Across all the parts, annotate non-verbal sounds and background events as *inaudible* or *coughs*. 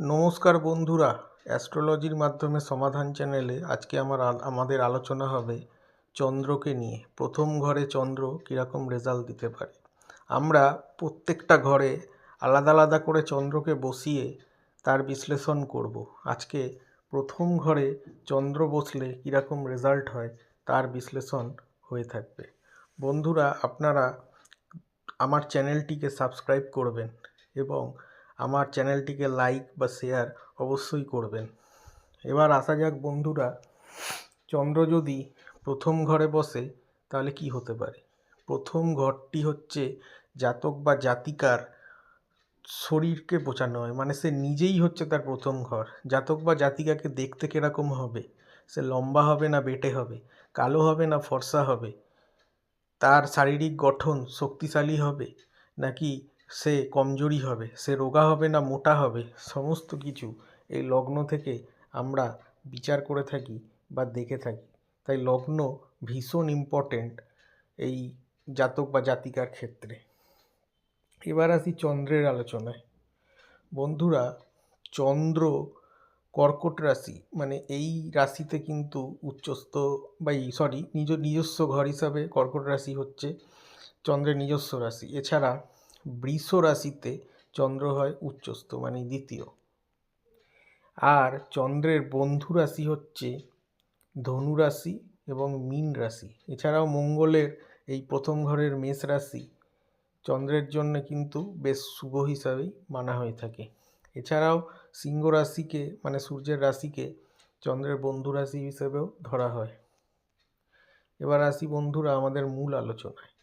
নমস্কার বন্ধুরা, অ্যাস্ট্রোলজির মাধ্যমে সমাধান চ্যানেলে আজকে আমার আমাদের আলোচনা হবে চন্দ্রকে নিয়ে। প্রথম ঘরে চন্দ্র কীরকম রেজাল্ট দিতে পারে? আমরা প্রত্যেকটা ঘরে আলাদা আলাদা করে চন্দ্রকে বসিয়ে তার বিশ্লেষণ করব। আজকে প্রথম ঘরে চন্দ্র বসলে কীরকম রেজাল্ট হয় তার বিশ্লেষণ হয়ে থাকবে। বন্ধুরা, আপনারা আমার চ্যানেলটিকে সাবস্ক্রাইব করবেন এবং আমার চ্যানেলটিকে লাইক বা শেয়ার অবশ্যই করবেন। এবার আসা যাক বন্ধুরা, চন্দ্র যদি প্রথম ঘরে বসে, তাহলে কি হতে পারে? প্রথম ঘরটি হচ্ছে জাতক বা জাতিকার শরীরকে বোঝানো হয় মানে সে নিজেই হচ্ছে তার প্রথম ঘর। জাতক বা জাতিকাকে দেখতে কীরকম হবে? সে লম্বা হবে না বেটে হবে? কালো হবে না ফর্সা হবে? তার শারীরিক গঠন শক্তিশালী হবে? নাকি সে কমজোরি হবে, সে রোগা হবে না মোটা হবে, সমস্ত কিছু এই লগ্ন থেকে আমরা বিচার করে থাকি বা দেখে থাকি। তাই লগ্ন ভীষণ ইম্পর্ট্যান্ট এই জাতক বা জাতিকার ক্ষেত্রে। এবার আসি চন্দ্রের আলোচনায়। বন্ধুরা, চন্দ্র কর্কট রাশি মানে এই রাশিতে কিন্তু উচ্চস্থ বা সরি নিজ, নিজস্ব ঘর হিসাবে কর্কট রাশি হচ্ছে চন্দ্রের নিজস্ব রাশি। এছাড়া বৃষ রাশিতে চন্দ্র হয় উচ্চস্থ মানে দ্বিতীয়। আর চন্দ্রের বন্ধু রাশি হচ্ছে ধনু রাশি এবং মীন রাশি। এছাড়াও মঙ্গলের এই প্রথম ঘরের মেষ রাশি চন্দ্রের জন্য কিন্তু বেশ শুভ হিসাবেই মানা হয়ে থাকে। এছাড়াও সিংহ রাশিকে মানে সূর্যের রাশিকে চন্দ্রের বন্ধু রাশি হিসেবেও ধরা হয়। এবার আসি বন্ধুরা, আমাদের মূল আলোচনায়।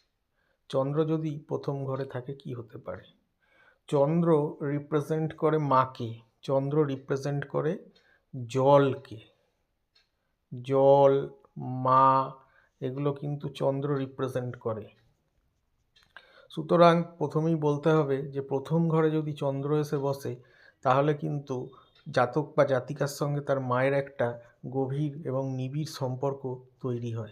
চন্দ্র যদি প্রথম ঘরে থাকে কি হতে পারে? চন্দ্র রিপ্রেজেন্ট করে মাকে, চন্দ্র রিপ্রেজেন্ট করে জলকে। জল, মা, এগুলো কিন্তু চন্দ্র রিপ্রেজেন্ট করে। সুতরাং প্রথমেই বলতে হবে যে প্রথম ঘরে যদি চন্দ্র এসে বসে, তাহলে কিন্তু জাতক বা জাতিকার সঙ্গে তার মায়ের একটা গভীর এবং নিবিড় সম্পর্ক তৈরি হয়।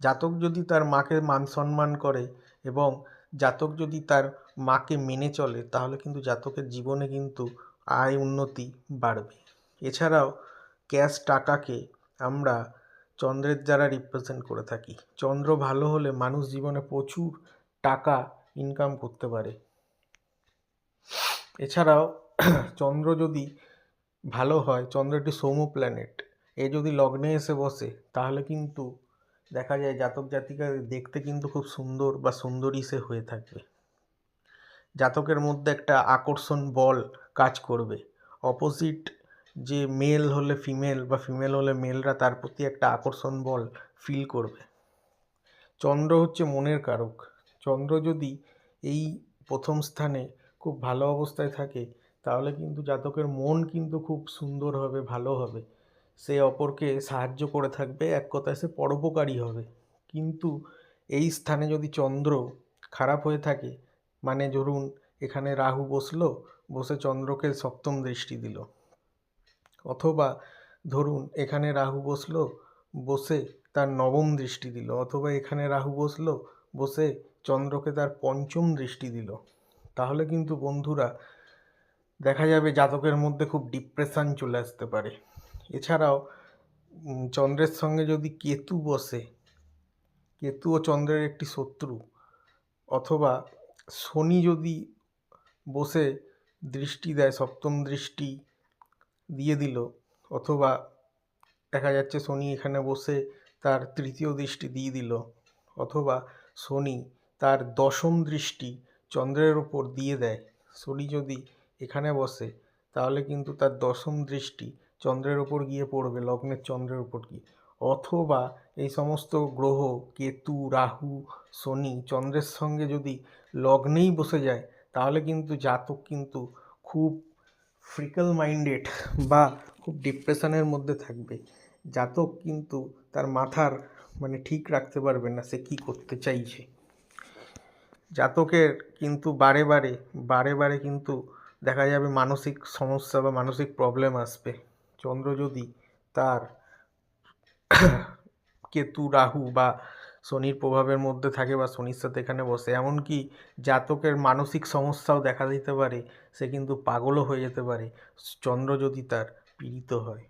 জাতক যদি তার মাকে মান সম্মান করে এবং জাতক যদি তার মাকে মেনে চলে, তাহলে কিন্তু জাতকের জীবনে কিন্তু আয় উন্নতি বাড়বে। এছাড়াও ক্যাশ টাকাকে আমরা চন্দ্রের দ্বারা রিপ্রেজেন্ট করে থাকি। চন্দ্র ভালো হলে মানুষ জীবনে প্রচুর টাকা ইনকাম করতে পারে। এছাড়াও চন্দ্র যদি ভালো হয়, চন্দ্র একটি সৌম্য প্ল্যানেট এ যদি লগ্নে এসে বসে, তাহলে কিন্তু দেখা যায় জাতক জাতিকা দেখতে কিন্তু খুব সুন্দর বা সুন্দরী সে হয়ে থাকবে জাতকের মধ্যে একটা আকর্ষণ বল কাজ করবে। অপোজিট যে মেল হলে ফিমেল বা ফিমেল হলে মেলরা তার প্রতি একটা আকর্ষণ বল ফিল করবে। চন্দ্র হচ্ছে মনের কারক। চন্দ্র যদি এই প্রথম স্থানে খুব ভালো অবস্থায় থাকে, তাহলে কিন্তু জাতকের মন কিন্তু খুব সুন্দর হবে, ভালো হবে। সে অপরকে সাহায্য করে থাকবে, এক কথায় সে পরোপকারী হবে। কিন্তু এই স্থানে যদি চন্দ্র খারাপ হয়ে থাকে মানে ধরুন এখানে রাহু বসল, বসে চন্দ্রকে সপ্তম দৃষ্টি দিল। অথবা ধরুন এখানে রাহু বসল, বসে তার নবম দৃষ্টি দিল, অথবা এখানে রাহু বসল, বসে চন্দ্রকে তার পঞ্চম দৃষ্টি দিল। তাহলে কিন্তু বন্ধুরা দেখা যাবে জাতকের মধ্যে খুব ডিপ্রেশন চলে আসতে পারে। এছাড়াও চন্দ্রের সঙ্গে যদি কেতু বসে, কেতু ও চন্দ্রের একটি শত্রু, অথবা শনি যদি বসে দৃষ্টি দেয়, সপ্তম দৃষ্টি দিয়ে দিল, অথবা দেখা যাচ্ছে শনি এখানে বসে তার তৃতীয় দৃষ্টি দিয়ে দিল, অথবা শনি তার দশম দৃষ্টি চন্দ্রের ওপর দিয়ে দেয়, শনি যদি এখানে বসে, তাহলে কিন্তু তার দশম দৃষ্টি চন্দ্রের ওপর গিয়ে পড়বে, লগ্নের চন্দ্রের ওপর গিয়ে। অথবা এই সমস্ত গ্রহ, কেতু, রাহু, শনি চন্দ্রের সঙ্গে যদি লগ্নেই বসে যায়, তাহলে কিন্তু জাতক কিন্তু খুব ফ্রিকল মাইন্ডেড বা খুব ডিপ্রেশনের মধ্যে থাকবে। জাতক কিন্তু তার মাথার মানে ঠিক রাখতে পারবে না সে কী করতে চাইছে। জাতকের কিন্তু বারে বারে বারে বারে কিন্তু দেখা যাবে মানসিক সমস্যা বা মানসিক প্রবলেম আসবে। চন্দ্র যদি তার *coughs* কেতু, রাহু বা শনির প্রভাবের মধ্যে থাকে বা শনির সাথে এখানে বসে, এমনকি জাতকের মানসিক সমস্যাও দেখা দিতে পারে, সে কিন্তু পাগলও হয়ে যেতে পারে, চন্দ্র যদি তার পীড়িত হয়।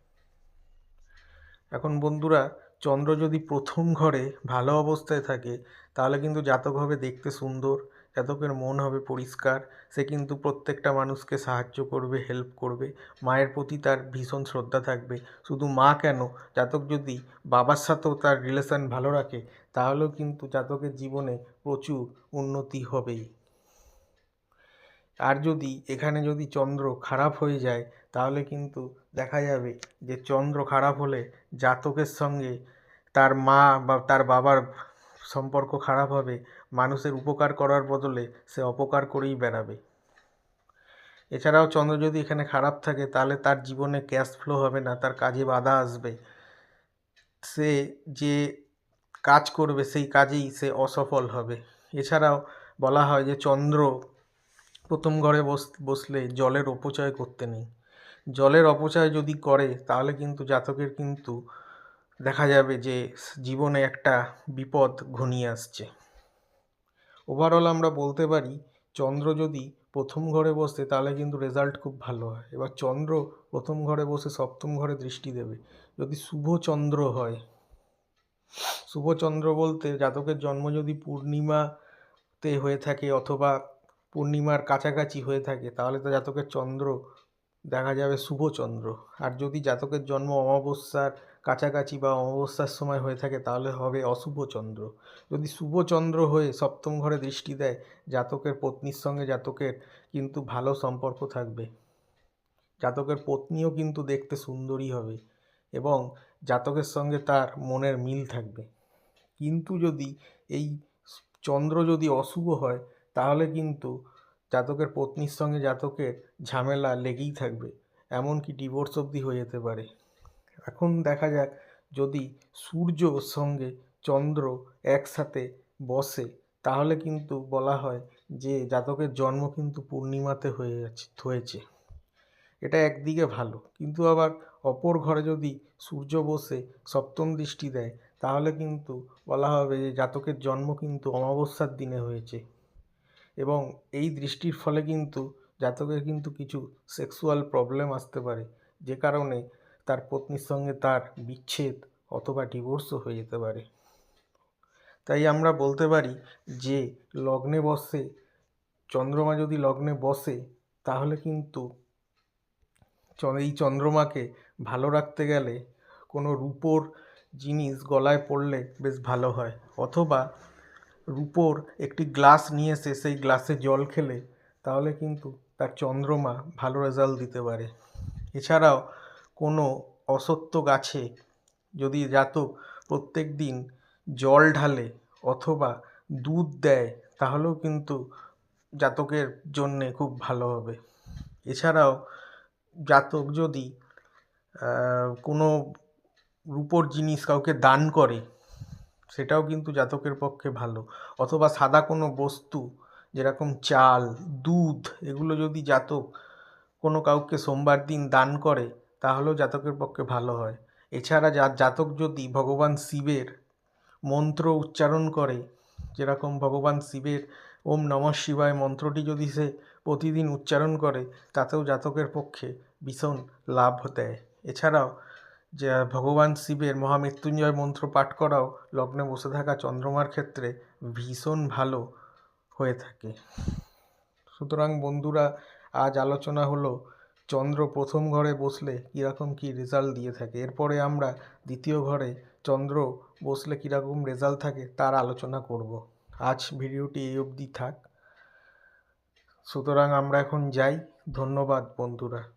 এখন বন্ধুরা, চন্দ্র যদি প্রথম ঘরে ভালো অবস্থায় থাকে, তাহলে কিন্তু জাতক হবে দেখতে সুন্দর জাতকের মন হবে পরিষ্কার, সে কিন্তু প্রত্যেকটা মানুষকে সাহায্য করবে হেল্প করবে। মায়ের প্রতি তার ভীষণ শ্রদ্ধা থাকবে। শুধু মা কেন? জাতক যদি বাবার সাথেও তার রিলেশন ভালো রাখে, তাহলেও কিন্তু জাতকের জীবনে প্রচুর উন্নতি হবেই। আর যদি এখানে যদি চন্দ্র খারাপ হয়ে যায়, তাহলে কিন্তু দেখা যাবে যে চন্দ্র খারাপ হলে জাতকের সঙ্গে তার মা বা তার বাবার সম্পর্ক খারাপ হবে। মানুষের উপকার করার বদলে সে অপকার করেই বেড়াবে। এছাড়াও চন্দ্র যদি এখানে খারাপ থাকে, তাহলে তার জীবনে ক্যাশ ফ্লো হবে না, তার কাজে বাধা আসবে। সে যে কাজ করবে, সেই কাজেই সে অসফল হবে। এছাড়াও বলা হয় যে, চন্দ্র প্রথম ঘরে বস, বসলে জলের অপচয় করতে নেই। জলের অপচয় যদি করে, তাহলে কিন্তু জাতকের কিন্তু দেখা যাবে যে, জীবনে একটা বিপদ ঘনিয়ে আসছে। ওভারঅল আমরা বলতে পারি, চন্দ্র যদি প্রথম ঘরে বসে, তাহলে কিন্তু রেজাল্ট খুব ভালো হয়। এবার চন্দ্র প্রথম ঘরে বসে, সপ্তম ঘরে দৃষ্টি দেবে। যদি শুভ চন্দ্র হয়, শুভ চন্দ্র বলতে জাতকের জন্ম যদি পূর্ণিমাতে হয়ে থাকে অথবা পূর্ণিমার কাছাকাছি হয়ে থাকে, তাহলে তো জাতকের চন্দ্র দেখা যাবে শুভ চন্দ্র। আর যদি জাতকের জন্ম অমাবস্যার কাছাকাছি বা অমাবস্যার সময় হয়ে থাকে, তাহলে হবে অশুভ চন্দ্র। যদি শুভ চন্দ্র হয়ে সপ্তম ঘরে দৃষ্টি দেয়, জাতকের পত্নীর সঙ্গে জাতকের কিন্তু ভালো সম্পর্ক থাকবে। জাতকের পত্নীও কিন্তু দেখতে সুন্দরী হবে এবং জাতকের সঙ্গে তার মনের মিল থাকবে। কিন্তু যদি এই চন্দ্র যদি অশুভ হয়, তাহলে কিন্তু জাতকের পত্নীর সঙ্গে জাতকের ঝামেলা লেগেই থাকবে। এমনকি ডিভোর্স অবধি হয়ে যেতে পারে। এখন দেখা যাক যদি সূর্যর সঙ্গে চন্দ্র একসাথে বসে, তাহলে কিন্তু বলা হয় যে জাতকের জন্ম কিন্তু পূর্ণিমাতে হয়ে যাচ্ছে হয়েছে। এটা একদিকে ভালো, কিন্তু আবার অপর ঘরে যদি সূর্য বসে সপ্তম দৃষ্টি দেয়, তাহলে কিন্তু বলা হবে যে জাতকের জন্ম কিন্তু অমাবস্যার দিনে হয়েছে। এবং এই দৃষ্টির ফলে কিন্তু জাতকের কিন্তু কিছু সেক্সুয়াল প্রবলেম আসতে পারে, যে কারণে তার পত্নীর সঙ্গে তার বিচ্ছেদ অথবা ডিভোর্সও হয়ে যেতে পারে। তাই আমরা বলতে পারি যে, লগ্নে বসে, চন্দ্রমা যদি লগ্নে বসে, তাহলে কিন্তু এই চন্দ্রমাকে ভালো রাখতে গেলে কোনো রূপোর জিনিস গলায় পড়লে বেশ ভালো হয়। অথবা রূপোর একটি গ্লাস নিয়ে এসে সেই গ্লাসে জল খেলে, তাহলে কিন্তু তার চন্দ্রমা ভালো রেজাল্ট দিতে পারে। এছাড়াও কোনো অসত্য গাছে যদি জাতক প্রত্যেক দিন জল ঢালে অথবা দুধ দেয়, তাহলেও কিন্তু জাতকের জন্যে খুব ভালো হবে। এছাড়াও জাতক যদি কোনো রূপোর জিনিস কাউকে দান করে, সেটাও কিন্তু জাতকের পক্ষে ভালো। অথবা সাদা কোনো বস্তু, যেরকম চাল, দুধ, এগুলো যদি জাতক কোনো কাউকে সোমবার দিন দান করে তাহলেও জাতকের পক্ষে ভালো হয়। এছাড়া জাতক যদি ভগবান শিবের মন্ত্র উচ্চারণ করে, যেরকম ভগবান শিবের ওম নমঃ শিবায় মন্ত্রটি যদি সে প্রতিদিন উচ্চারণ করে, তাতেও জাতকের পক্ষে ভীষণ লাভ দেয়। এছাড়াও যে ভগবান শিবের মহামৃত্যুঞ্জয় মন্ত্র পাঠ করাও লগ্নে বসে থাকা চন্দ্রমার ক্ষেত্রে ভীষণ ভালো হয়ে থাকে। সুতরাং বন্ধুরা, আজ আলোচনা হলো চন্দ্র প্রথম ঘরে বসলে কীরকম কী রেজাল্ট দিয়ে থাকে। এরপরে আমরা দ্বিতীয় ঘরে চন্দ্র বসলে কীরকম রেজাল্ট থাকে তার আলোচনা করব। আজ ভিডিওটি এই অবধি থাক। সুতরাং আমরা এখন যাই। ধন্যবাদ বন্ধুরা।